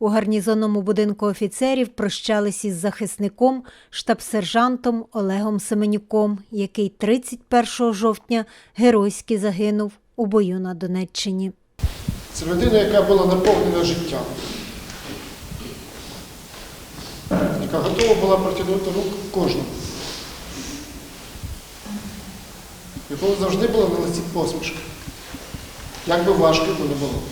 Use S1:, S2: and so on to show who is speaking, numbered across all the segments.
S1: У гарнізонному будинку офіцерів прощались із захисником, штаб-сержантом Олегом Семенюком, який 31 жовтня геройськи загинув у бою на Донеччині.
S2: Це людина, яка була наповнена життям, яка готова була протягнути руку кожному. Якого завжди була на лиці посмішка. Як би важко йому не було.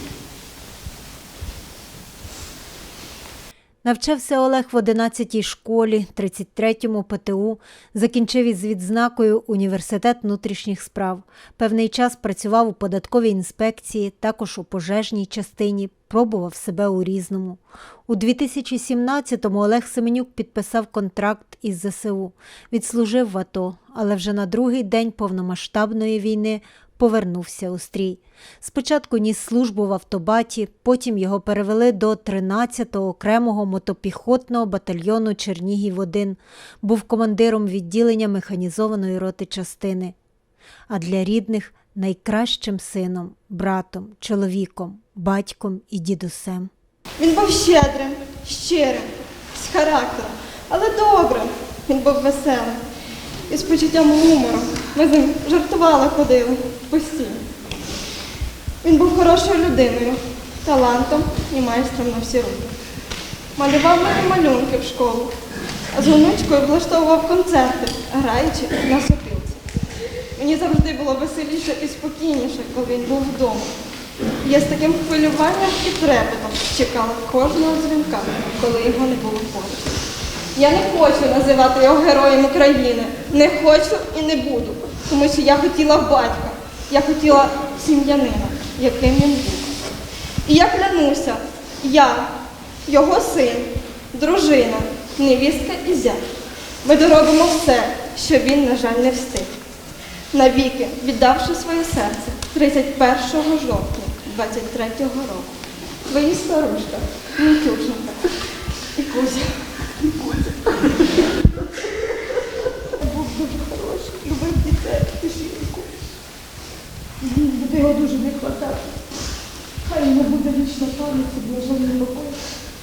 S1: Навчався Олег в 11-й школі, 33-му ПТУ, закінчив із відзнакою Університет внутрішніх справ. Певний час працював у податковій інспекції, також у пожежній частині, пробував себе у різному. У 2017-му Олег Семенюк підписав контракт із ЗСУ, відслужив в АТО, але вже на другий день повномасштабної війни повернувся у стрій. Спочатку ніс службу в автобаті, потім його перевели до 13-го окремого мотопіхотного батальйону Чернігів-1, був командиром відділення механізованої роти частини. А для рідних найкращим сином, братом, чоловіком, батьком і дідусем.
S3: Він був щедрим, щирим, з характером, але добрим. Він був веселим і з почуттям гумору. Ми з ним жартували, ходили постійно. Він був хорошою людиною, талантом і майстром на всі руки. Малював мені малюнки в школу, а з онучкою влаштовував концерти, граючи на сопілці. Мені завжди було веселіше і спокійніше, коли він був вдома. Я з таким хвилюванням і трепетом чекала кожного дзвінка, коли його не було поруч. Я не хочу називати його героєм України. Не хочу і не буду, тому що я хотіла батька, я хотіла сім'янина, яким він був. І я клянуся, я, його син, дружина, невістка і зять. Ми доробимо все, що він, на жаль, не встиг навіки віддавши своє серце 31 жовтня 23-го року. Твої старушка, Мітюшенка і Кузя. І Кузя. Буде його дуже не хватати. Хай йому буде вічна пам'ять і блаженний покой.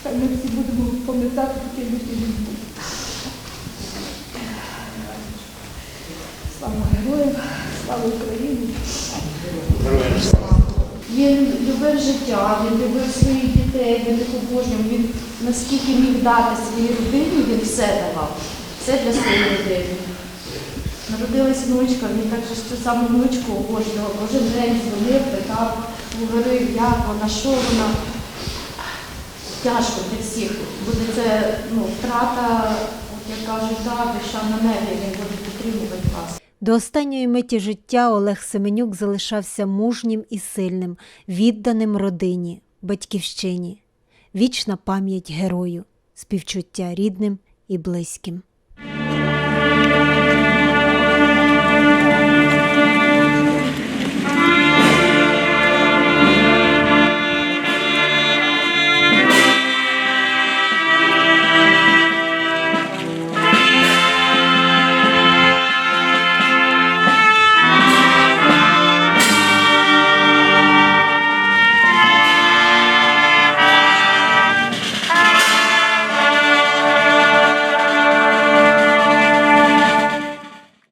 S3: Хай ми всі будемо пам'ятати таким, яким він був. Слава героям, слава Україні!
S4: Він любив життя, він любив своїх дітей, він їх обожнював. Він наскільки міг дати своїй родині, він все давав. Все для своєї родини. Народилась внучка, він також цю саму внучку обожнював. Кожен день дзвонив, питав, говорив, як вона, що вона. Тяжко для всіх. Буде це ну, втрата, от як кажуть, да, душа на небі, він буде підтримувати вас.
S1: До останньої миті життя Олег Семенюк залишався мужнім і сильним, відданим родині, батьківщині. Вічна пам'ять герою, співчуття рідним і близьким.